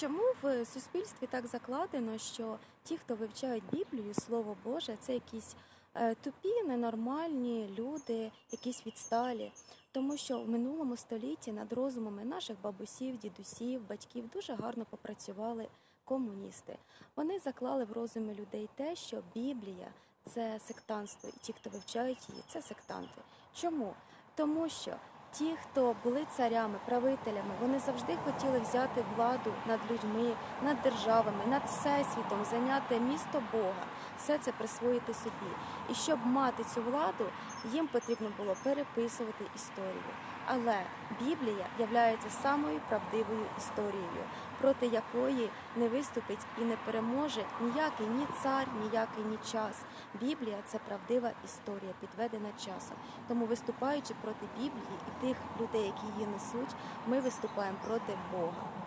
Чому в суспільстві так закладено, що ті, хто вивчають Біблію, Слово Боже, це якісь е, тупі, ненормальні люди, якісь відсталі? Тому що в минулому столітті над розумами наших бабусів, дідусів, батьків дуже гарно попрацювали комуністи. Вони заклали в розуми людей те, що Біблія це сектантство, і ті, хто вивчають її, це сектанти. Чому? Тому що ті, хто були царями, правителями, вони завжди хотіли взяти владу над людьми, над державами, над всесвітом, зайняти місто Бога, все це присвоїти собі. І щоб мати цю владу, їм потрібно було переписувати історію. Але Біблія являється самою правдивою історією, проти якої не виступить і не переможе ніякий ні цар, ніякий ні час. Біблія це правдива історія, підведена часом. Тому, виступаючи проти Біблії і тих людей, які її несуть, ми виступаємо проти Бога.